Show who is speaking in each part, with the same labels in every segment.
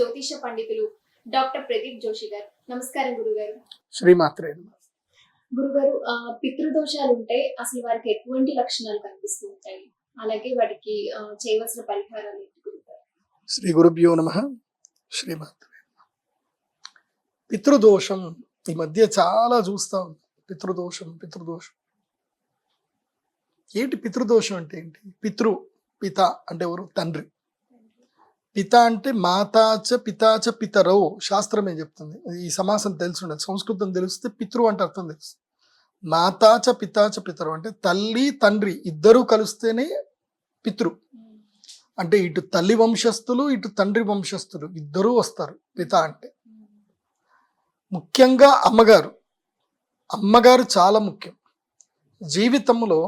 Speaker 1: జ్యోతిష పండితులు డాక్టర్ ప్రదీప్ జోషి గారు. నమస్కారం గురుగారు.
Speaker 2: శ్రీమాత్రే.
Speaker 1: గురుగారు పితృదోషాలు ఉంటే అసలు వారికి ఎటువంటి లక్షణాలు కనిపిస్తూ ఉంటాయి? అలాగే వాటికి చేయవలసిన పరిహారాలు
Speaker 2: శ్రీ గురుభ్యో నమ శ్రీమాత్రే. పితృదోషం ఈ మధ్య చాలా చూస్తాం పితృదోషం పితృదోషం. ఏంటి పితృదోషం అంటే ఏంటి? పితృ పిత అంటే ఎవరు? తండ్రి. పిత అంటే మాతాచ పితాచ పితరో శాస్త్రం ఏం చెప్తుంది? ఈ సమాసం తెలిసి ఉండదు సంస్కృతం తెలిస్తే పితృ అంటే అర్థం తెలుసు. మాతాచ పితాచ పితరు అంటే తల్లి తండ్రి ఇద్దరూ కలిస్తేనే పితృ. అంటే ఇటు తల్లి వంశస్థులు ఇటు తండ్రి వంశస్థులు ఇద్దరూ వస్తారు పిత అంటే. ముఖ్యంగా అమ్మగారు. అమ్మగారు చాలా ముఖ్యం. జీవితంలో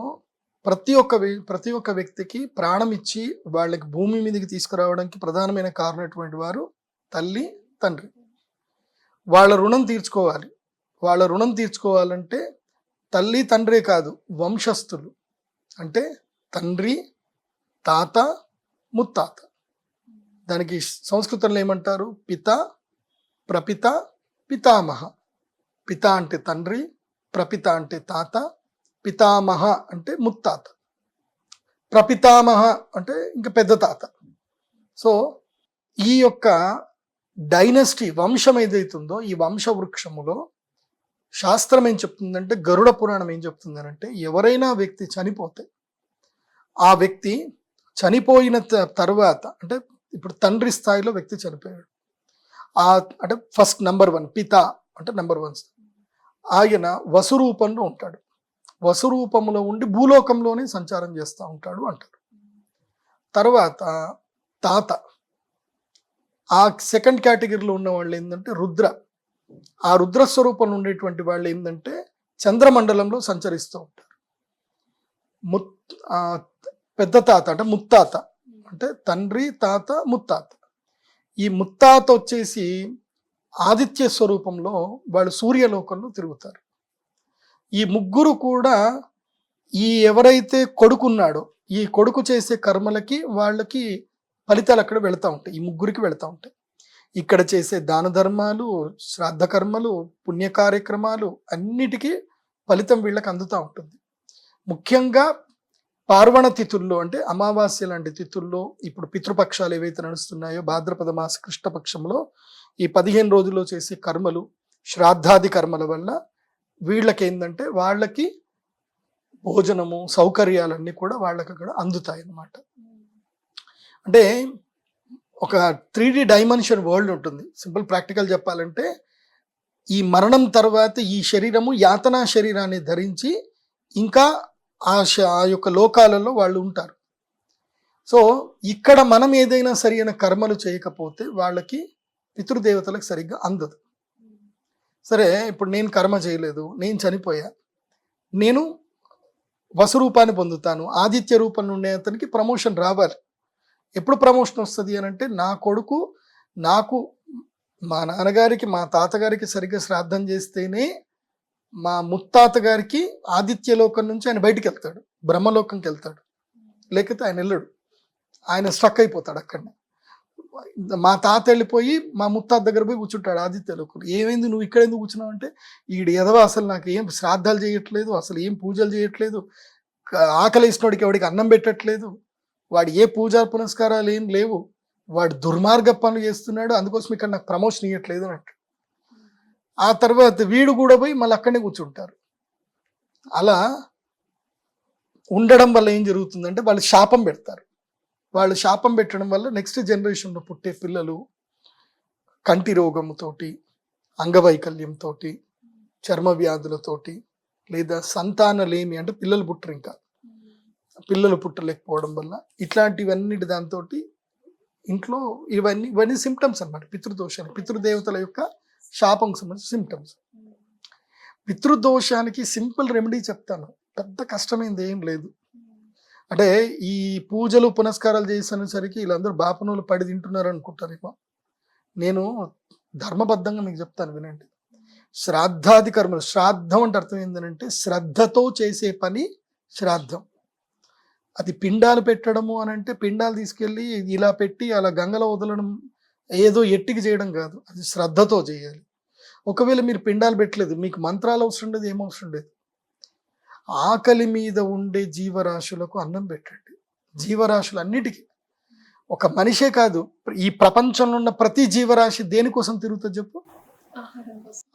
Speaker 2: ప్రతి ఒక్క వ్య- ప్రతి ఒక్క వ్యక్తికి ప్రాణం ఇచ్చి వాళ్ళకి భూమి మీదకి తీసుకురావడానికి ప్రధానమైన కారణమైనటువంటి వారు తల్లి తండ్రి. వాళ్ళ రుణం తీర్చుకోవాలి. వాళ్ళ రుణం తీర్చుకోవాలంటే తల్లి తండ్రే కాదు వంశస్థులు. అంటే తండ్రి తాత ముత్తాత. దానికి సంస్కృతంలో ఏమంటారు? పిత ప్రపిత పితామహ. పిత అంటే తండ్రి ప్రపిత అంటే తాత పితామహ అంటే ముత్తాత. ప్రపితామహ అంటే ఇంకా పెద్ద తాత. సో ఈ యొక్క డైనస్టీ వంశం ఏదైతుందో ఈ వంశ వృక్షములో శాస్త్రం ఏం చెప్తుందంటే గరుడ పురాణం ఏం చెప్తుందనంటే ఎవరైనా వ్యక్తి చనిపోతే ఆ వ్యక్తి చనిపోయిన త- తర్వాత అంటే ఇప్పుడు తండ్రి స్థాయిలో వ్యక్తి చనిపోయాడు. ఆ అంటే ఫస్ట్ నంబర్ వన్ పిత అంటే నంబర్ వన్. ఆయన వసురూపంలో ఉంటాడు. వసురూపంలో ఉండి భూలోకంలోనే సంచారం చేస్తూ ఉంటాడు అంటారు తర్వాత తాత. ఆ సెకండ్ కేటగిరీలో ఉన్న వాళ్ళు ఏంటంటే రుద్ర. ఆ రుద్రస్వరూపంలో ఉండేటువంటి వాళ్ళు ఏంటంటే చంద్రమండలంలో సంచరిస్తూ ఉంటారు. ముత్ పెద్ద తాత అంటే ముత్తాత. అంటే తండ్రి తాత ముత్తాత. ఈ ముత్తాత వచ్చేసి ఆదిత్య స్వరూపంలో వాళ్ళు సూర్యలోకంలో తిరుగుతారు. ఈ ముగ్గురు కూడా ఈ ఎవరైతే కొడుకున్నాడో ఈ కొడుకు చేసే కర్మలకి వాళ్ళకి ఫలితాలు అక్కడ వెళుతూ ఉంటాయి. ఈ ముగ్గురికి వెళుతూ ఉంటాయి. ఇక్కడ చేసే దాన ధర్మాలు శ్రాద్ధ కర్మలు పుణ్య కార్యక్రమాలు అన్నిటికీ ఫలితం వీళ్ళకి అందుతూ ఉంటుంది. ముఖ్యంగా పార్వణ తిథుల్లో అంటే అమావాస్య లాంటి తిథుల్లో ఇప్పుడు పితృపక్షాలు ఏవైతే నడుస్తున్నాయో భాద్రపద మాస కృష్ణపక్షంలో ఈ పదిహేను రోజుల్లో చేసే కర్మలు శ్రాద్ధాది కర్మల వల్ల వీళ్ళకి ఏంటంటే వాళ్ళకి భోజనము సౌకర్యాలన్నీ కూడా వాళ్ళకి అక్కడ అందుతాయి అన్నమాట అంటే ఒక త్రీ డి డైమెన్షన్ వరల్డ్ ఉంటుంది. సింపుల్ ప్రాక్టికల్ చెప్పాలంటే ఈ మరణం తర్వాత ఈ శరీరము యాతనా శరీరాన్ని ధరించి ఇంకా ఆ శ- ఆ యొక్క లోకాలలో వాళ్ళు ఉంటారు. సో ఇక్కడ మనం ఏదైనా సరైన కర్మలు చేయకపోతే వాళ్ళకి పితృదేవతలకు సరిగ్గా అందదు. సరే ఇప్పుడు నేను కర్మ చేయలేదు నేను చనిపోయా నేను వసరూపాన్ని పొందుతాను ఆదిత్య రూపం నుండే అతనికి ప్రమోషన్ రావాలి. ఎప్పుడు ప్రమోషన్ వస్తుంది అని అంటే నా కొడుకు నాకు మా నాన్నగారికి మా తాతగారికి సరిగ్గా శ్రాద్ధం చేస్తేనే మా ముత్తాత గారికి ఆదిత్య లోకం నుంచి ఆయన బయటికి వెళ్తాడు బ్రహ్మలోకంకి వెళ్తాడు. లేకపోతే ఆయన వెళ్ళడు. ఆయన స్ట్రక్ అయిపోతాడు అక్కడనే. మా తాత వెళ్ళిపోయి మా ముత్తాత దగ్గర పోయి కూర్చుంటాడు ఆదిత్య లోకంలో ఏమైంది? నువ్వు ఇక్కడ ఎందుకు కూర్చున్నావు అంటే ఈడు ఎదవ అసలు నాకు ఏం శ్రాద్ధాలు చేయట్లేదు అసలు ఏం పూజలు చేయట్లేదు ఆకలి వేసినోడికి ఎవడికి అన్నం పెట్టట్లేదు వాడు ఏ పూజా పునస్కారాలు ఏం లేవు వాడు దుర్మార్గ పనులు చేస్తున్నాడు అందుకోసం ఇక్కడ నాకు ప్రమోషన్ ఇవ్వట్లేదు అన్నట్టు ఆ తర్వాత వీడు కూడా పోయి మళ్ళీ అక్కడనే కూర్చుంటారు. అలా ఉండడం వల్ల ఏం జరుగుతుందంటే వాళ్ళు శాపం పెడతారు. వాళ్ళు శాపం పెట్టడం వల్ల నెక్స్ట్ జనరేషన్లో పుట్టే పిల్లలు కంటి రోగముతోటి అంగవైకల్యంతో చర్మ వ్యాధులతోటి లేదా సంతానలేమి అంటే పిల్లలు పుట్టరు ఇంకా. పిల్లలు పుట్టలేకపోవడం వల్ల ఇట్లాంటివన్నిటి దాంతో ఇంట్లో ఇవన్నీ ఇవన్నీ సిమ్టమ్స్ అన్నమాట. పితృదోషాలు పితృదేవతల యొక్క శాపంకి సంబంధించిన సిమ్టమ్స్ పితృదోషానికి సింపుల్ రెమెడీ చెప్తాను. పెద్ద కష్టమైంది ఏం లేదు. అంటే ఈ పూజలు పునస్కారాలు చేసేసరికి వీళ్ళందరూ బాపనులు పడి తింటున్నారు అనుకుంటారేమో. నేను ధర్మబద్ధంగా మీకు చెప్తాను వినండి. శ్రాద్ధాది కర్మలు శ్రాద్ధం అంటే అర్థం ఏంటంటే శ్రద్ధతో చేసే పని శ్రాద్ధం. అది పిండాలు పెట్టడము అని అంటే పిండాలు తీసుకెళ్ళి ఇలా పెట్టి అలా గంగలో వదలడం ఏదో ఎట్టికి చేయడం కాదు. అది శ్రద్ధతో చేయాలి. ఒకవేళ మీరు పిండాలు పెట్టలేదు మీకు మంత్రాలు అవసరం లేదు ఏమవసరం లేదు ఆకలి మీద ఉండే జీవరాశులకు అన్నం పెట్టండి. జీవరాశులు అన్నిటికీ ఒక మనిషే కాదు ఈ ప్రపంచంలో ఉన్న ప్రతి జీవరాశి దేనికోసం తిరుగుతుంది చెప్పు?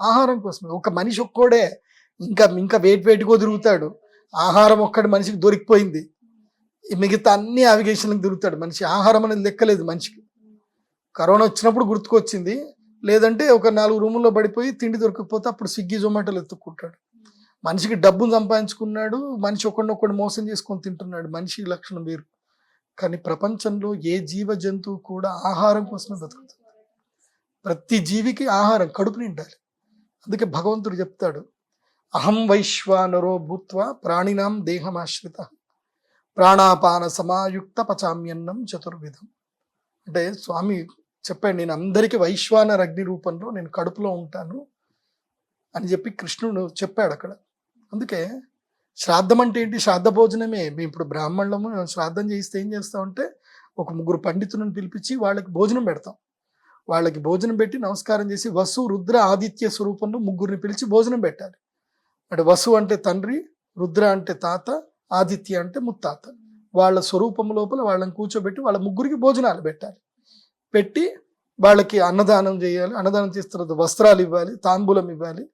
Speaker 1: ఆహారం కోసం.
Speaker 2: ఒక మనిషి ఒక్కోడే ఇంకా ఇంకా వెయిట్ వెయిట్గో తిరుగుతాడు. ఆహారం ఒక్కటి మనిషికి దొరికిపోయింది. మిగతా అన్ని అవిగేషన్లకు తిరుగుతాడు. మనిషి ఆహారం అనేది లెక్కలేదు మనిషికి. కరోనా వచ్చినప్పుడు గుర్తుకొచ్చింది. లేదంటే ఒక నాలుగు రూముల్లో పడిపోయి తిండి దొరకకపోతే అప్పుడు స్విగ్గీ జొమాటోలు ఎత్తుక్కుంటాడు. మనిషికి డబ్బును సంపాదించుకున్నాడు మనిషి ఒకడినొకడు మోసం చేసుకొని తింటున్నాడు మనిషి లక్షణం వేరు. కానీ ప్రపంచంలో ఏ జీవ జంతువు కూడా ఆహారం కోసమే బతుకుతుంది. ప్రతి జీవికి ఆహారం కడుపు నిండాలి. అందుకే భగవంతుడు చెప్తాడు అహం వైశ్వానరో భూత్వ ప్రాణినాం దేహమాశ్రిత ప్రాణాపాన సమాయుక్త పచామ్యన్నం చతుర్విధం. అంటే స్వామి చెప్పాడు నేను అందరికీ వైశ్వానర అగ్ని రూపంలో నేను కడుపులో ఉంటాను అని చెప్పి కృష్ణుడు చెప్పాడు అక్కడ. అందుకే శ్రాద్ధం అంటే ఏంటి? శ్రాద్ధ భోజనమే. మేము ఇప్పుడు బ్రాహ్మణులము శ్రాద్ధం చేయిస్తే ఏం చేస్తామంటే ఒక ముగ్గురు పండితులను పిలిపించి వాళ్ళకి భోజనం పెడతాం. వాళ్ళకి భోజనం పెట్టి నమస్కారం చేసి వసు రుద్ర ఆదిత్య స్వరూపంలో ముగ్గురిని పిలిచి భోజనం పెట్టాలి. అంటే వసు అంటే తండ్రి రుద్ర అంటే తాత ఆదిత్య అంటే ముత్తాత. వాళ్ళ స్వరూపం లోపల వాళ్ళని కూర్చోబెట్టి వాళ్ళ ముగ్గురికి భోజనాలు పెట్టాలి. పెట్టి వాళ్ళకి అన్నదానం చేయాలి. అన్నదానం చేసిన తర్వాత వస్త్రాలు ఇవ్వాలి తాంబూలం ఇవ్వాలి.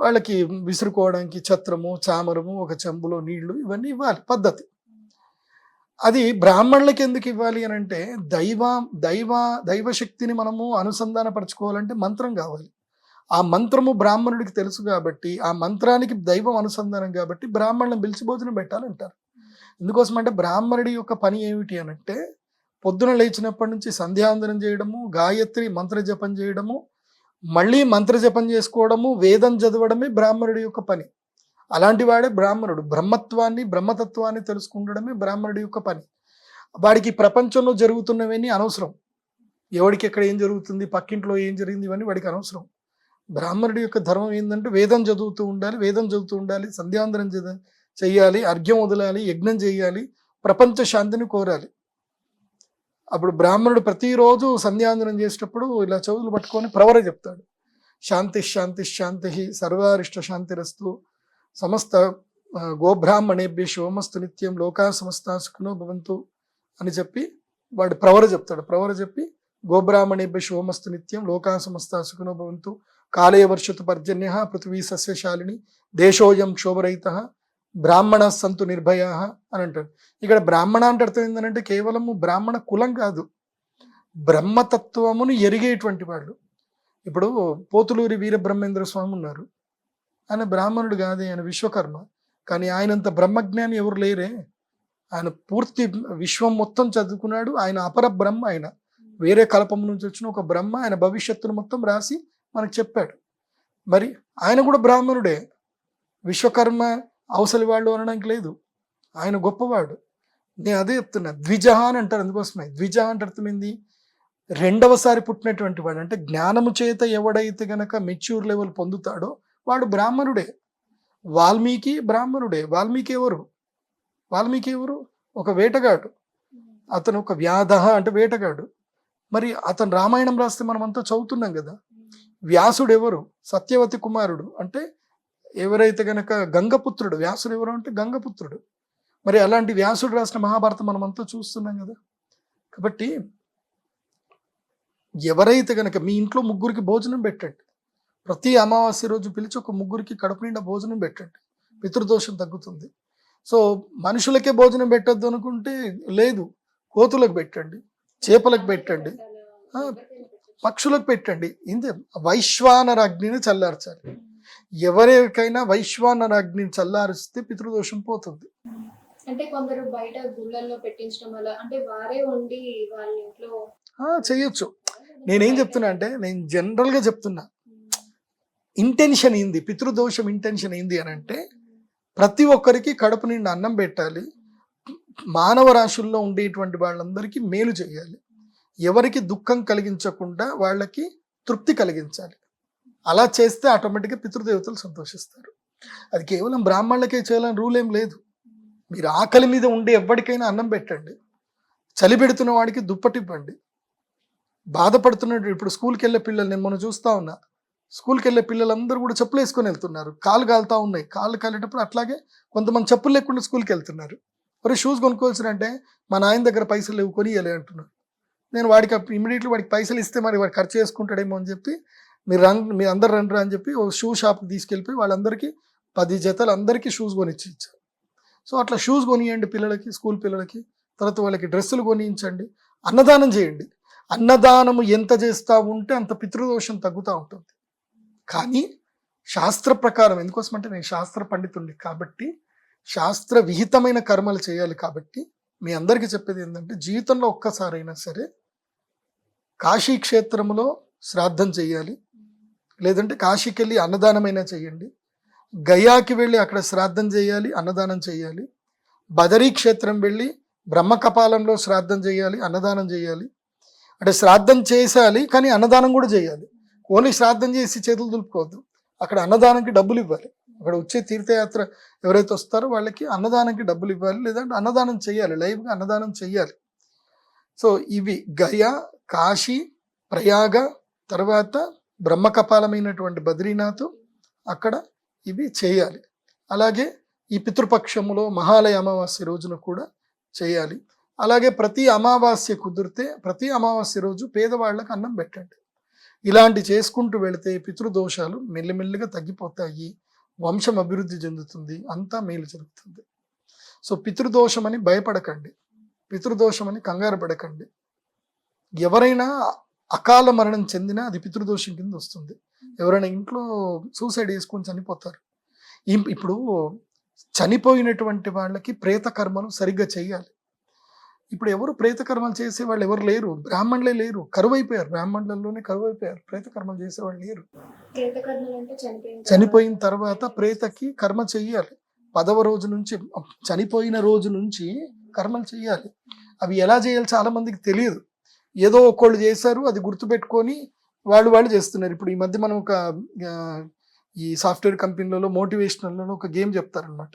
Speaker 2: వాళ్ళకి విసురుకోవడానికి ఛత్రము చామరము ఒక చెంబులో నీళ్ళు ఇవన్నీ ఇవ్వాలి. పద్ధతి. అది బ్రాహ్మణులకి ఎందుకు ఇవ్వాలి అని అంటే దైవ దైవ దైవశక్తిని మనము అనుసంధానపరచుకోవాలంటే మంత్రం కావాలి. ఆ మంత్రము బ్రాహ్మణుడికి తెలుసు కాబట్టి ఆ మంత్రానికి దైవం అనుసంధానం కాబట్టి బ్రాహ్మణులను పిలిచి భోజనం పెట్టాలంటారు. ఎందుకోసం అంటే బ్రాహ్మణుడి యొక్క పని ఏమిటి అని అంటే పొద్దున లేచినప్పటి నుంచి సంధ్యావందనం చేయడము గాయత్రి మంత్ర జపం చేయడము మళ్ళీ మంత్ర జపం చేసుకోవడము వేదం చదవడమే బ్రాహ్మణుడి యొక్క పని. అలాంటి వాడే బ్రాహ్మణుడు. బ్రహ్మత్వాన్ని బ్రహ్మతత్వాన్ని తెలుసుకుండడమే బ్రాహ్మణుడి యొక్క పని. వాడికి ప్రపంచంలో జరుగుతున్నవన్నీ అనవసరం. ఎవడికి ఎక్కడ ఏం జరుగుతుంది పక్కింట్లో ఏం జరిగింది ఇవన్నీ వాడికి అనవసరం. బ్రాహ్మణుడి యొక్క ధర్మం ఏంటంటే వేదం చదువుతూ ఉండాలి వేదం చదువుతూ ఉండాలి సంధ్యాంతరం చేయాలి అర్ఘ్యం వదలాలి యజ్ఞం చేయాలి ప్రపంచ శాంతిని కోరాలి. అప్పుడు బ్రాహ్మణుడు ప్రతిరోజు సంధ్యాందనం చేసేటప్పుడు ఇలా చెవులు పట్టుకొని ప్రవర చెప్తాడు. శాంతి శాంతి శాంతి సర్వారిష్ట శాంతిరస్తు. సమస్త గోబ్రాహ్మణేభ్య శివమస్తు నిత్యం లోకా సమస్త సుఖనో భవంతు అని చెప్పి వాడు ప్రవర చెప్తాడు. ప్రవర చెప్పి గోబ్రాహ్మణేభ్య శివమస్తు నిత్యం లోకా సమస్త సుఖనో భవంతు. కాలే వర్షతు పర్జన్య పృథ్వీ సస్యశాలిని దేశోయం క్షోభరహిత బ్రాహ్మణ సంతు నిర్భయ అని అంటాడు. ఇక్కడ బ్రాహ్మణ అంటే అర్థం ఏంటంటే కేవలము బ్రాహ్మణ కులం కాదు. బ్రహ్మతత్వమును ఎరిగేటువంటి వాళ్ళు. ఇప్పుడు పోతులూరి వీరబ్రహ్మేంద్ర స్వామి ఉన్నారు. ఆయన బ్రాహ్మణుడు కాదే ఆయన విశ్వకర్మ. కానీ ఆయనంత బ్రహ్మజ్ఞాని ఎవరు లేరే. ఆయన పూర్తి విశ్వం మొత్తం చదువుకున్నాడు. ఆయన అపర బ్రహ్మ ఆయన. వేరే కల్పం నుంచి వచ్చిన ఒక బ్రహ్మ ఆయన భవిష్యత్తును మొత్తం రాసి మనకు చెప్పాడు. మరి ఆయన కూడా బ్రాహ్మణుడే. విశ్వకర్మ అవసలి వాళ్ళు అనడానికి లేదు. ఆయన గొప్పవాడు. నేను అదే చెప్తున్నా. ద్విజ అని అంటారు. అందుకోసమే ద్విజ అంటే అర్థమైంది రెండవసారి పుట్టినటువంటి వాడు అంటే జ్ఞానము చేత ఎవడైతే గనక మెచ్యూర్ లెవెల్ పొందుతాడో వాడు బ్రాహ్మణుడే. వాల్మీకి బ్రాహ్మణుడే. వాల్మీకి ఎవరు? వాల్మీకి ఎవరు? ఒక వేటగాడు. అతను ఒక వ్యాధ అంటే వేటగాడు. మరి అతను రామాయణం రాస్తే మనం అంతా చదువుతున్నాం కదా. వ్యాసుడు ఎవరు సత్యవతి కుమారుడు. అంటే ఎవరైతే గనక గంగపుత్రుడు వ్యాసుడు ఎవరు అంటే గంగపుత్రుడు. మరి అలాంటి వ్యాసుడు రాసిన మహాభారతం మనమంతా చూస్తున్నాం కదా. కాబట్టి ఎవరైతే గనక మీ ఇంట్లో ముగ్గురికి భోజనం పెట్టండి. ప్రతి అమావాస్య రోజు పిలిచి ఒక ముగ్గురికి కడుపు నిండా భోజనం పెట్టండి. పితృదోషం తగ్గుతుంది. సో మనుషులకే భోజనం పెట్టద్దు అనుకుంటే లేదు. కోతులకు పెట్టండి చేపలకు పెట్టండి పక్షులకు పెట్టండి. ఇంతే వైశ్వానర అగ్నిని చల్లార్చాలి. ఎవరికైనా వైశ్వానర అగ్నిని చల్లారిస్తే పితృదోషం పోతుంది.
Speaker 1: అంటే కొందరు బయట గుళ్ళల్లో పెట్టించడం వల్ల అంటే వారే ఉండి వాళ్ళ ఇంట్లో
Speaker 2: చెయ్యొచ్చు నేనేం చెప్తున్నా అంటే నేను జనరల్గా చెప్తున్నా. ఇంటెన్షన్ ఏంది? పితృదోషం ఇంటెన్షన్ ఏంది అని అంటే ప్రతి ఒక్కరికి కడుపు నిండా అన్నం పెట్టాలి. మానవ రాశుల్లో ఉండేటువంటి వాళ్ళందరికీ మేలు చేయాలి. ఎవరికి దుఃఖం కలిగించకుండా వాళ్ళకి తృప్తి కలిగించాలి. అలా చేస్తే ఆటోమేటిక్గా పితృదేవతలు సంతోషిస్తారు. అది కేవలం బ్రాహ్మణులకే చేయాలని రూల్ ఏం లేదు. మీరు ఆకలి మీద ఉండే ఎవరికైనా అన్నం పెట్టండి. చలి పెడుతున్న వాడికి దుప్పటి ఇవ్వండి. ఇప్పుడు స్కూల్కి వెళ్ళే పిల్లలు నేను మొన్న చూస్తా ఉన్నా. స్కూల్కి వెళ్ళే పిల్లలందరూ కూడా చెప్పులు వేసుకొని వెళ్తున్నారు. కాలు కాలుతూ ఉన్నాయి. కాళ్ళు కాలేటప్పుడు అట్లాగే కొంతమంది చెప్పులు లేకుండా స్కూల్కి వెళ్తున్నారు. మరి షూస్ కొనుక్కోవాల్సినంటే మా నాయన దగ్గర పైసలు లేవు కొనియాలి అంటున్నారు. నేను వాడికి ఇమీడియట్లీ వాడికి పైసలు ఇస్తే మరి వాడు ఖర్చు చేసుకుంటాడేమో అని చెప్పి మీరు రండి మీరు అందరు రండి అని చెప్పి ఒక షూ షాప్కి తీసుకెళ్ళిపోయి వాళ్ళందరికీ పది జతలు అందరికీ షూస్ కొనిచ్చి ఇచ్చారు. సో అట్లా షూస్ కొనియండి పిల్లలకి స్కూల్ పిల్లలకి తర్వాత వాళ్ళకి డ్రెస్సులు కొనియించండి అన్నదానం చేయండి. అన్నదానము ఎంత చేస్తూ ఉంటే అంత పితృదోషం తగ్గుతూ ఉంటుంది. కానీ శాస్త్ర ప్రకారం ఎందుకోసం అంటే నేను శాస్త్ర పండితుడిని కాబట్టి శాస్త్ర విహితమైన కర్మలు చేయాలి కాబట్టి మీ అందరికీ చెప్పేది ఏంటంటే జీవితంలో ఒక్కసారైనా సరే కాశీ క్షేత్రంలో శ్రాద్ధం చేయాలి. లేదంటే కాశీకి వెళ్ళి అన్నదానమైనా చేయండి. గయాకి వెళ్ళి అక్కడ శ్రాద్ధం చేయాలి అన్నదానం చేయాలి. బదరీ క్షేత్రం వెళ్ళి బ్రహ్మకపాలంలో శ్రాద్ధం చేయాలి అన్నదానం చేయాలి. అంటే శ్రాద్ధం చేసాలి కానీ అన్నదానం కూడా చేయాలి. ఓన్లీ శ్రాద్ధం చేసి చేతులు దులుపుకోవద్దు. అక్కడ అన్నదానంకి డబ్బులు ఇవ్వాలి. అక్కడ వచ్చే తీర్థయాత్ర ఎవరైతే వస్తారో వాళ్ళకి అన్నదానంకి డబ్బులు ఇవ్వాలి లేదంటే అన్నదానం చేయాలి లైవ్గా అన్నదానం చేయాలి. సో ఇవి గయ కాశీ ప్రయాగ తర్వాత బ్రహ్మకపాలమైనటువంటి బద్రీనాథ్ అక్కడ ఇవి చేయాలి. అలాగే ఈ పితృపక్షములో మహాలయ అమావాస్య రోజున కూడా చేయాలి. అలాగే ప్రతి అమావాస్య కుదిరితే ప్రతి అమావాస్య రోజు పేదవాళ్ళకు అన్నం పెట్టండి. ఇలాంటి చేసుకుంటూ వెళితే పితృదోషాలు మెల్లిమెల్లిగా తగ్గిపోతాయి. వంశం అభివృద్ధి చెందుతుంది. అంతా మేలు జరుగుతుంది. సో పితృదోషం అని భయపడకండి. పితృదోషం అని కంగారు పడకండి. ఎవరైనా అకాల మరణం చెందినా అది పితృదోషం కింద వస్తుంది. ఎవరైనా ఇంట్లో సూసైడ్ చేసుకొని చనిపోతారు. ఇప్పుడు చనిపోయినటువంటి వాళ్ళకి ప్రేత కర్మలు సరిగ్గా చేయాలి. ఇప్పుడు ఎవరు ప్రేత కర్మలు చేసే వాళ్ళు ఎవరు లేరు. బ్రాహ్మణులే లేరు. కరువైపోయారు. బ్రాహ్మణులలోనే కరువైపోయారు. ప్రేత కర్మలు చేసేవాళ్ళు లేరు.
Speaker 1: చనిపోయిన
Speaker 2: తర్వాత ప్రేతకి కర్మ చెయ్యాలి పదవ రోజు నుంచి చనిపోయిన రోజు నుంచి కర్మలు చెయ్యాలి అవి ఎలా చేయాలి చాలా మందికి తెలియదు. ఏదో ఒకళ్ళు చేశారు అది గుర్తుపెట్టుకొని వాళ్ళు వాళ్ళు చేస్తున్నారు. ఇప్పుడు ఈ మధ్య మనం ఒక ఈ సాఫ్ట్వేర్ కంపెనీలలో మోటివేషనల్లో ఒక గేమ్ చెప్తారనమాట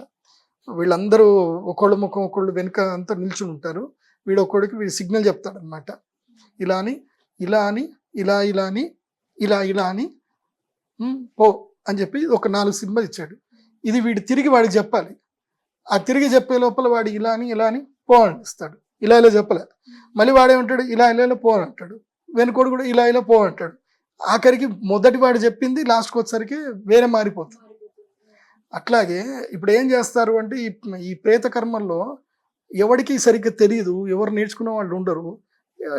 Speaker 2: వీళ్ళందరూ ఒకళ్ళ ముఖం ఒకళ్ళు వెనుక అంతా నిల్చుని ఉంటారు. వీడు ఒకడికి వీడు సిగ్నల్ చెప్తాడనమాట ఇలా అని ఇలా అని ఇలా ఇలా అని ఇలా ఇలా అని పో అని చెప్పి ఒక నాలుగు సింబల్ ఇచ్చాడు. ఇది వీడు తిరిగి వాడికి చెప్పాలి. ఆ తిరిగి చెప్పే లోపల వాడు ఇలా అని ఇలా అని పో అని ఇస్తాడు. ఇలా ఇలా చెప్పలే. మళ్ళీ వాడేమంటాడు ఇలా ఇలా ఇలా పో అని అంటాడు. వెనుకోడు కూడా ఇలా ఇలా పో అంటాడు. ఆఖరికి మొదటి వాడు చెప్పింది లాస్ట్కి వచ్చేసరికి వేరే మారిపోతుంది. అట్లాగే ఇప్పుడు ఏం చేస్తారు అంటే ఈ ఈ ప్రేత కర్మల్లో ఎవరికి సరిగ్గా తెలియదు ఎవరు నేర్చుకునే వాళ్ళు ఉండరు.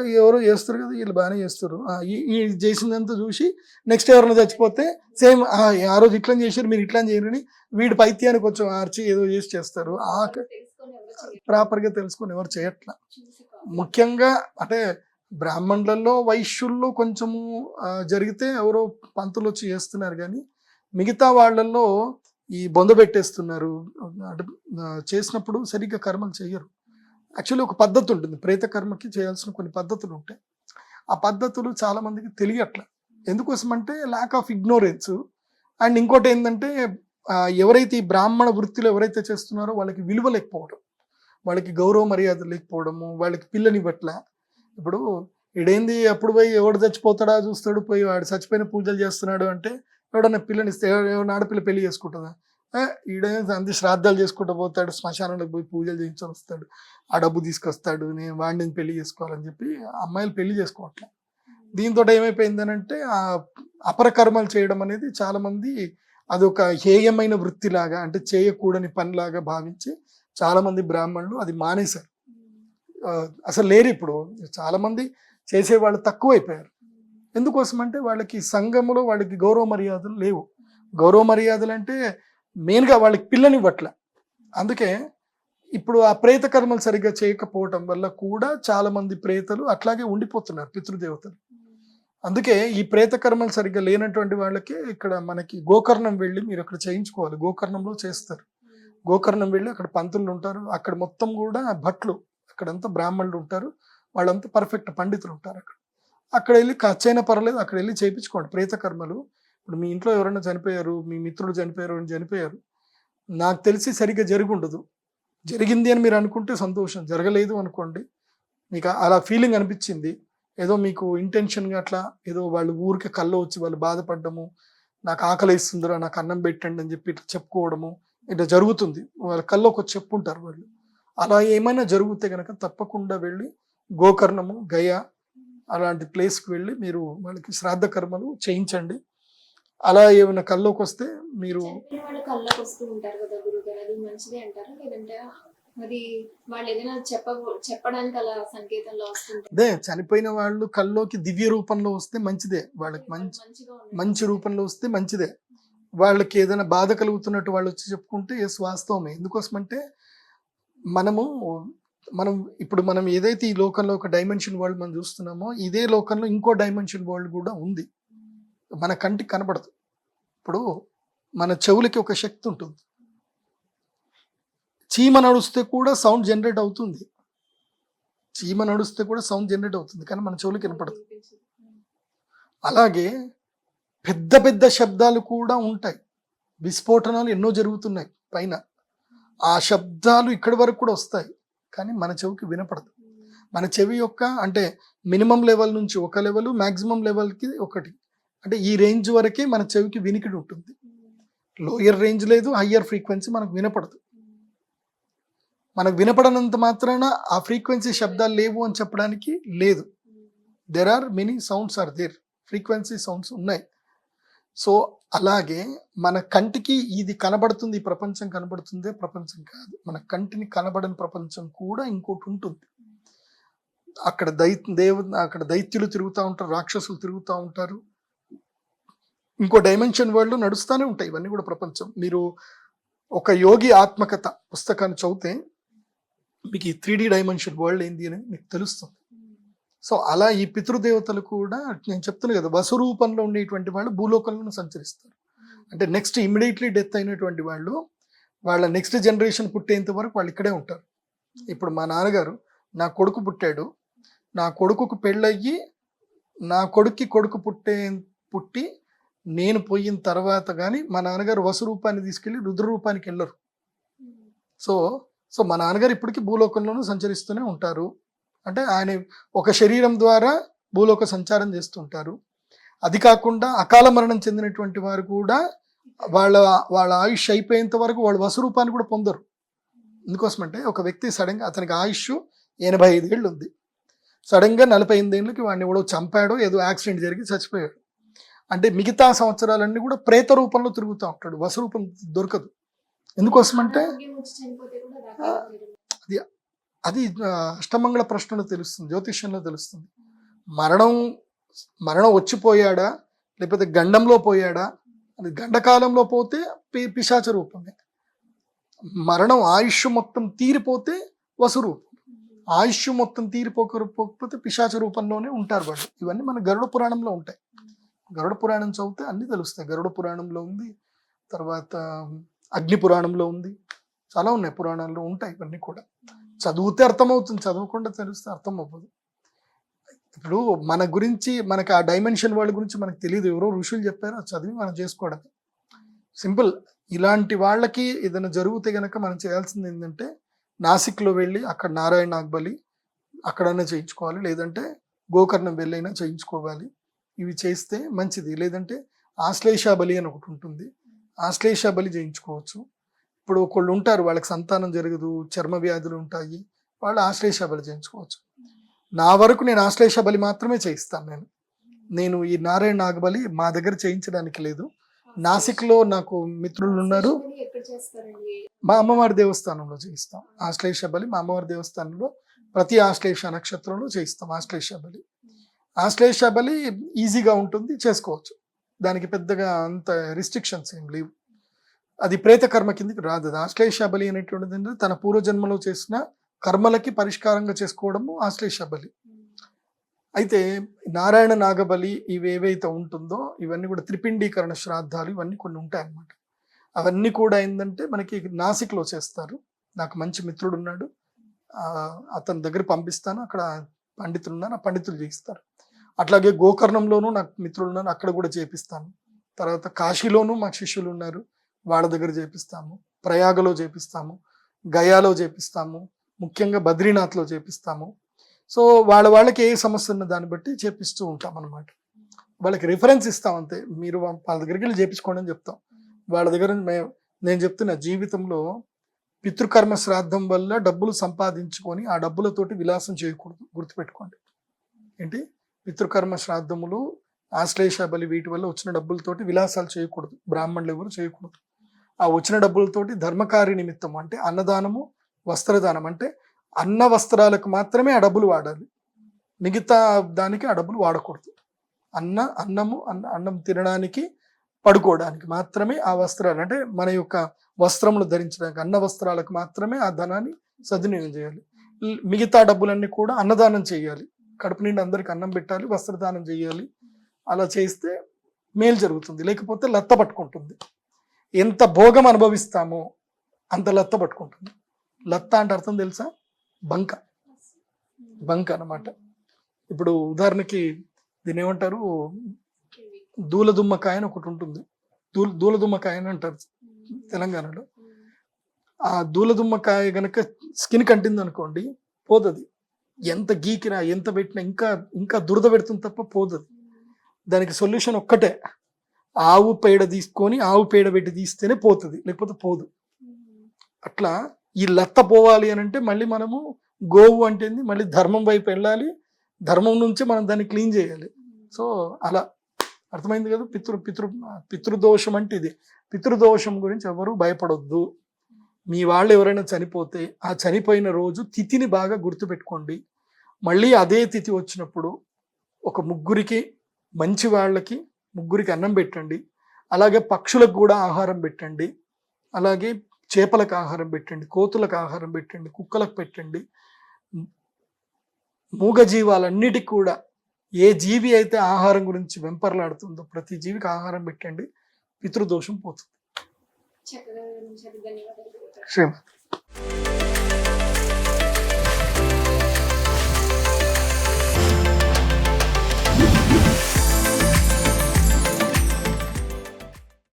Speaker 2: ఎవరో చేస్తారు కదా? వీళ్ళు బాగానే చేస్తారు. ఈ- చేసిందంతా చూసి నెక్స్ట్ ఎవరైనా చచ్చిపోతే సేమ్ ఆ రోజు ఇట్లా చేశారు మీరు ఇట్లా చేయరని వీడి పైత్యానికి కొంచెం ఆర్చి ఏదో చేసి చేస్తారు. ఆ. ప్రాపర్గా తెలుసుకొని ఎవరు చేయట్లా. ముఖ్యంగా అంటే బ్రాహ్మణులలో వైశ్యుల్లో కొంచెము జరిగితే ఎవరో పంతులు వచ్చి చేస్తున్నారు కానీ మిగతా వాళ్ళల్లో ఈ బొంద పెట్టేస్తున్నారు. అంటే చేసినప్పుడు సరిగ్గా కర్మలు చేయరు. యాక్చువల్లీ ఒక పద్ధతి ఉంటుంది. ప్రేత కర్మకి చేయాల్సిన కొన్ని పద్ధతులు ఉంటాయి. ఆ పద్ధతులు చాలా మందికి తెలియట్ల. ఎందుకోసం అంటే ల్యాక్ ఆఫ్ ఇగ్నోరెన్స్ అండ్ ఇంకోటి ఏంటంటే ఎవరైతే ఈ బ్రాహ్మణ వృత్తిలో ఎవరైతే చేస్తున్నారో వాళ్ళకి విలువ లేకపోవడం వాళ్ళకి గౌరవ మర్యాద లేకపోవడము వాళ్ళకి పిల్లనివ్వట్ల. ఇప్పుడు ఇడేంది అప్పుడు పోయి ఎవడు చచ్చిపోతాడా చూస్తాడు పోయి వాడు చచ్చిపోయిన పూజలు చేస్తున్నాడు అంటే ఎవడన్నా పిల్లనిస్తే ఎవరైనా ఆడపిల్ల పెళ్ళి చేసుకుంటుందా? ఈడైతే ఈడే అంది శ్రాద్ధాలు చేసుకుంటూ పోతాడు శ్మశానంలోకి పోయి పూజలు చేయించుకొని వస్తాడు ఆ డబ్బు తీసుకొస్తాడు నేను వాడిని పెళ్ళి చేసుకోవాలని చెప్పి అమ్మాయిలు పెళ్ళి చేసుకోవట్లే. దీంతో ఏమైపోయిందనంటే ఆ అపరకర్మలు చేయడం అనేది చాలామంది అదొక హేయమైన వృత్తిలాగా అంటే చేయకూడని పనిలాగా భావించి చాలామంది బ్రాహ్మణులు అది మానేశారు. అసలు లేరు ఇప్పుడు. చాలామంది చేసేవాళ్ళు తక్కువైపోయారు. ఎందుకోసం అంటే వాళ్ళకి సంఘములో వాళ్ళకి గౌరవ మర్యాదలు లేవు. గౌరవ మర్యాదలు అంటే మెయిన్గా వాళ్ళకి పిల్లనివ్వట్ల. అందుకే ఇప్పుడు ఆ ప్రేత కర్మలు సరిగ్గా చేయకపోవటం వల్ల కూడా చాలామంది ప్రేతలు అట్లాగే ఉండిపోతున్నారు పితృదేవతలు. అందుకే ఈ ప్రేతకర్మలు సరిగ్గా లేనటువంటి వాళ్ళకి ఇక్కడ మనకి గోకర్ణం వెళ్ళి మీరు అక్కడ చేయించుకోవాలి. గోకర్ణంలో చేస్తారు. గోకర్ణం వెళ్ళి అక్కడ పంతులు ఉంటారు. అక్కడ మొత్తం కూడా భట్లు అక్కడంతా బ్రాహ్మణులు ఉంటారు. వాళ్ళంతా పర్ఫెక్ట్ పండితులు ఉంటారు అక్కడ. అక్కడ వెళ్ళి ఖర్చైనా పర్లేదు అక్కడ వెళ్ళి చేయించుకోండి. ప్రేతకర్మలు. ఇప్పుడు మీ ఇంట్లో ఎవరైనా చనిపోయారు మీ మిత్రుడు చనిపోయారు అని చనిపోయారు. నాకు తెలిసి సరిగ్గా జరుగుండదు. జరిగింది అని మీరు అనుకుంటే సంతోషం. జరగలేదు అనుకోండి. మీకు అలా ఫీలింగ్ అనిపించింది. ఏదో మీకు ఇంటెన్షన్గా అట్లా ఏదో వాళ్ళు ఊరికి కళ్ళు వచ్చి వాళ్ళు బాధపడ్డము నాకు ఆకలి ఇస్తుందిరా నాకు అన్నం పెట్టండి అని చెప్పి ఇట్లా చెప్పుకోవడము ఇట్లా జరుగుతుంది. వాళ్ళ కళ్ళు వచ్చి చెప్పుంటారు వాళ్ళు. అలా ఏమైనా జరిగితే కనుక తప్పకుండా వెళ్ళి గోకర్ణము గయ అలాంటి ప్లేస్కి వెళ్ళి మీరు వాళ్ళకి శ్రాద్ధ కర్మలు చేయించండి. అలా ఏమైనా కల్లోకి వస్తే మీరు
Speaker 1: వాళ్ళు అది ఏదైనా చెప్ప చెప్పడానికి అలా సంకేతంలో
Speaker 2: చనిపోయిన వాళ్ళు కల్లోకి దివ్య రూపంలో వస్తే మంచిదే. వాళ్ళకి మంచి. మంచి రూపంలో వస్తే మంచిదే. వాళ్ళకి ఏదైనా బాధ కలుగుతున్నట్టు వాళ్ళు వచ్చి చెప్పుకుంటే ఎస్ వాస్తవమే ఎందుకోసమంటే మనము మనం ఇప్పుడు మనం ఏదైతే ఈ లోకంలో ఒక డైమెన్షన్ వరల్డ్ మనం చూస్తున్నామో ఇదే లోకంలో ఇంకో డైమెన్షన్ వరల్డ్ కూడా ఉంది. మన కంటికి కనబడదు ఇప్పుడు మన చెవులకి ఒక శక్తి ఉంటుంది. చీమ నడుస్తే కూడా సౌండ్ జనరేట్ అవుతుంది. చీమ నడుస్తే కూడా సౌండ్ జనరేట్ అవుతుంది. కానీ మన చెవులకి వినపడదు. అలాగే పెద్ద పెద్ద శబ్దాలు కూడా ఉంటాయి. విస్ఫోటనాలు ఎన్నో జరుగుతున్నాయి పైన. ఆ శబ్దాలు ఇక్కడి వరకు కూడా వస్తాయి. కానీ మన చెవికి వినపడదు. మన చెవి యొక్క అంటే మినిమం లెవెల్ నుంచి ఒక లెవెల్ మ్యాక్సిమం లెవెల్కి ఒకటి. అంటే ఈ రేంజ్ వరకే మన చెవికి వినికిడి ఉంటుంది. లోయర్ రేంజ్ లేదు హయ్యర్ ఫ్రీక్వెన్సీ మనకు వినపడదు. మనకు వినపడనంత మాత్రాన ఆ ఫ్రీక్వెన్సీ శబ్దాలు లేవు అని చెప్పడానికి లేదు. There are many sounds are there frequency sounds ఉన్నాయి. సో అలాగే మన కంటికి ఇది కనబడుతుంది ఈ ప్రపంచం కనబడుతుందే ప్రపంచం కాదు. మన కంటిని కనబడని ప్రపంచం కూడా ఇంకోటి ఉంటుంది. అక్కడ దై దేవ అక్కడ దైత్యులు తిరుగుతూ ఉంటారు రాక్షసులు తిరుగుతూ ఉంటారు. ఇంకో డైమెన్షన్ వరల్డ్ నడుస్తూనే ఉంటాయి. ఇవన్నీ కూడా ప్రపంచం. మీరు ఒక యోగి ఆత్మకథ పుస్తకాన్ని చదివితే మీకు ఈ త్రీ డీ డైమెన్షన్ వరల్డ్ ఏంది అని మీకు తెలుస్తుంది. సో అలా ఈ పితృదేవతలు కూడా నేను చెప్తున్నాను కదా వసు రూపంలో ఉండేటువంటి వాళ్ళు భూలోకంలో సంచరిస్తారు. అంటే నెక్స్ట్ ఇమ్మీడియట్లీ డెత్ అయినటువంటి వాళ్ళు వాళ్ళ నెక్స్ట్ జనరేషన్ పుట్టేంత వరకు వాళ్ళు ఇక్కడే ఉంటారు. ఇప్పుడు మా నాన్నగారు నా కొడుకు పుట్టాడు. నా కొడుకుకు పెళ్ళయ్యి నా కొడుక్కి కొడుకు పుట్టే పుట్టి నేను పోయిన తర్వాత కానీ మా నాన్నగారు వసు రూపాన్ని తీసుకెళ్ళి రుద్రరూపానికి వెళ్ళరు. సో సో మా నాన్నగారు ఇప్పటికీ భూలోకంలోనూ సంచరిస్తూనే ఉంటారు. అంటే ఆయన ఒక శరీరం ద్వారా భూలోక సంచారం చేస్తుంటారు అది కాకుండా అకాల మరణం చెందినటువంటి వారు కూడా వాళ్ళ వాళ్ళ ఆయుష్ అయిపోయేంత వరకు వాళ్ళు వసరూపాన్ని కూడా పొందరు. ఎందుకోసమంటే ఒక వ్యక్తి సడన్గా అతనికి ఆయుష్ ఎనభై ఐదు ఏళ్ళు ఉంది. సడన్గా నలభై ఎనిమిదేళ్ళకి వాడిని ఎవడో చంపాడో ఏదో యాక్సిడెంట్ జరిగి చచ్చిపోయాడు. అంటే మిగతా సంవత్సరాలన్నీ కూడా ప్రేత రూపంలో తిరుగుతూ ఉంటాడు. వసరూపం దొరకదు. ఎందుకోసమంటే. అది ఆ, అష్టమంగళ ప్రశ్నలో తెలుస్తుంది జ్యోతిష్యంలో తెలుస్తుంది. మరణం మరణం వచ్చిపోయాడా లేకపోతే గండంలో పోయాడా అది గండకాలంలో పోతే పి- పిశాచ రూపమే. మరణం ఆయుష్ మొత్తం తీరిపోతే వసురూపం ఆయుష్ మొత్తం తీరిపోకపోతే పిశాచ రూపంలోనే ఉంటారు వాళ్ళు. ఇవన్నీ మన గరుడ పురాణంలో ఉంటాయి. గరుడ పురాణం చదివితే అన్ని తెలుస్తాయి. గరుడ పురాణంలో ఉంది తర్వాత అగ్ని పురాణంలో ఉంది. చాలా ఉన్నాయి పురాణాల్లో ఉంటాయి ఇవన్నీ కూడా. చదివితే అర్థమవుతుంది చదవకుండా తెలిస్తే అర్థం అవ్వదు ఇప్పుడు మన గురించి మనకి ఆ డైమెన్షన్ వాళ్ళ గురించి మనకు తెలియదు ఎవరో ఋషులు చెప్పారు అది చదివి మనం చేసుకోవడం సింపుల్. ఇలాంటి వాళ్ళకి ఏదైనా జరిగితే కనుక మనం చేయాల్సింది ఏంటంటే నాసిక్లో వెళ్ళి అక్కడ నారాయణ నాగ్బలి అక్కడైనా చేయించుకోవాలి. లేదంటే గోకర్ణం వెళ్ళైనా చేయించుకోవాలి. ఇవి చేస్తే మంచిది. లేదంటే ఆశ్లేష బలి అని ఒకటి ఉంటుంది. ఆశ్లేష బలి చేయించుకోవచ్చు ఇప్పుడు ఒకళ్ళు ఉంటారు వాళ్ళకి సంతానం జరగదు చర్మ వ్యాధులు ఉంటాయి వాళ్ళు ఆశ్లేష బలి చేయించుకోవచ్చు నా వరకు నేను ఆశ్లేష బలి మాత్రమే చేయిస్తాను నేను. నేను ఈ నారాయణ నాగబలి మా దగ్గర చేయించడానికి లేదు. నాసిక్లో నాకు మిత్రులు ఉన్నారు. మా అమ్మవారి దేవస్థానంలో చేయిస్తాం. ఆశ్లేష బలి మా అమ్మవారి దేవస్థానంలో ప్రతి ఆశ్లేష నక్షత్రంలో చేయిస్తాం ఆశ్లేష బలి. ఆశ్లేష బలి ఈజీగా ఉంటుంది చేసుకోవచ్చు. దానికి పెద్దగా అంత రిస్ట్రిక్షన్స్ ఏం లేవు. అది ప్రేత కర్మ కిందకి రాదు. ఆశ్లేష బలి అనేటువంటిది తన పూర్వజన్మలో చేసిన కర్మలకి పరిష్కారంగా చేసుకోవడము ఆశ్లేష బలి. అయితే నారాయణ నాగబలి ఇవి ఏవైతే ఉంటుందో ఇవన్నీ కూడా త్రిపిండీకరణ శ్రాద్ధాలు ఇవన్నీ కొన్ని ఉంటాయి అన్నమాట. అవన్నీ కూడా ఏంటంటే మనకి నాసిక్లో చేస్తారు. నాకు మంచి మిత్రుడు ఉన్నాడు. అతని దగ్గర పంపిస్తాను. అక్కడ పండితులు ఉన్నారు ఆ పండితులు చేయిస్తారు. అట్లాగే గోకర్ణంలోనూ నాకు మిత్రులు ఉన్నారు అక్కడ కూడా చేపిస్తాను. తర్వాత కాశీలోనూ మాకు శిష్యులు ఉన్నారు వాళ్ళ దగ్గర చేపిస్తాము ప్రయాగలో చేపిస్తాము గయాలో చేపిస్తాము ముఖ్యంగా బద్రీనాథ్లో చేపిస్తాము. సో వాళ్ళ వాళ్ళకి ఏ సమస్య ఉన్న దాన్ని బట్టి చేపిస్తూ ఉంటాం అనమాట వాళ్ళకి రిఫరెన్స్ ఇస్తాం అంతే. మీరు వాళ్ళ దగ్గరికి వెళ్ళి చేపించుకోండి అని చెప్తాం. వాళ్ళ దగ్గర మేము నేను చెప్తున్న జీవితంలో పితృకర్మ శ్రాద్ధం వల్ల డబ్బులు సంపాదించుకొని ఆ డబ్బులతోటి విలాసం చేయకూడదు. గుర్తుపెట్టుకోండి. ఏంటి? పితృకర్మ శ్రాద్ధములు ఆశ్లేష బలి వీటి వల్ల వచ్చిన డబ్బులతోటి విలాసాలు చేయకూడదు. బ్రాహ్మణులు ఎవరు చేయకూడదు. ఆ వచ్చిన డబ్బులతోటి ధర్మకార్య నిమిత్తం అంటే అన్నదానము వస్త్రదానం అంటే అన్న వస్త్రాలకు మాత్రమే ఆ డబ్బులు వాడాలి. మిగతా దానికి ఆ డబ్బులు వాడకూడదు. అన్న అన్నము అన్న అన్నం తినడానికి పడుకోవడానికి మాత్రమే ఆ వస్త్రాలు అంటే మన యొక్క వస్త్రములు ధరించడానికి అన్న వస్త్రాలకు మాత్రమే ఆ ధనాన్ని సద్వినియోగం చేయాలి. మిగతా డబ్బులన్నీ కూడా అన్నదానం చేయాలి. కడుపు నిండి అందరికి అన్నం పెట్టాలి వస్త్రదానం చేయాలి. అలా చేస్తే మేలు జరుగుతుంది. లేకపోతే లత్త పట్టుకుంటుంది. ఎంత భోగం అనుభవిస్తామో అంత లత్త పట్టుకుంటుంది. లత్త అంటే అర్థం తెలుసా? బంక. బంక అన్నమాట. ఇప్పుడు ఉదాహరణకి దీని ఏమంటారు? దూలదుమ్మకాయ అని ఒకటి ఉంటుంది. దూల దూలదుమ్మకాయ అని అంటారు తెలంగాణలో. ఆ దూలదుమ్మకాయ గనక స్కిన్ కంటింది అనుకోండి పోదది ఎంత గీకినా ఎంత పెట్టినా ఇంకా ఇంకా దురద పెడుతుంది తప్ప పోదు. దానికి సొల్యూషన్ ఒక్కటే. ఆవు పేడ తీసుకొని ఆవు పేడ పెట్టి తీస్తేనే పోతుంది లేకపోతే పోదు. అట్లా ఈ లత్త పోవాలి అని అంటే మళ్ళీ మనము గోవు అంటే ఏంది? మళ్ళీ ధర్మం వైపు వెళ్ళాలి. ధర్మం నుంచి మనం దాన్ని క్లీన్ చేయాలి. సో అలా. అర్థమైంది కదా? పితృ పితృ పితృదోషం అంటే ఇది. పితృదోషం గురించి ఎవరు భయపడొద్దు. మీ వాళ్ళు ఎవరైనా చనిపోతే ఆ చనిపోయిన రోజు తిథిని బాగా గుర్తుపెట్టుకోండి. మళ్ళీ అదే తిథి వచ్చినప్పుడు ఒక ముగ్గురికి మంచి వాళ్ళకి ముగ్గురికి అన్నం పెట్టండి. అలాగే పక్షులకు కూడా ఆహారం పెట్టండి. అలాగే చేపలకు ఆహారం పెట్టండి. కోతులకు ఆహారం పెట్టండి. కుక్కలకు పెట్టండి. మూగజీవాలన్నిటికి కూడా ఏ జీవి అయితే ఆహారం గురించి వెంపర్లాడుతుందో ప్రతి జీవికి ఆహారం పెట్టండి. పితృదోషం పోతుంది. శ్రీమతి you.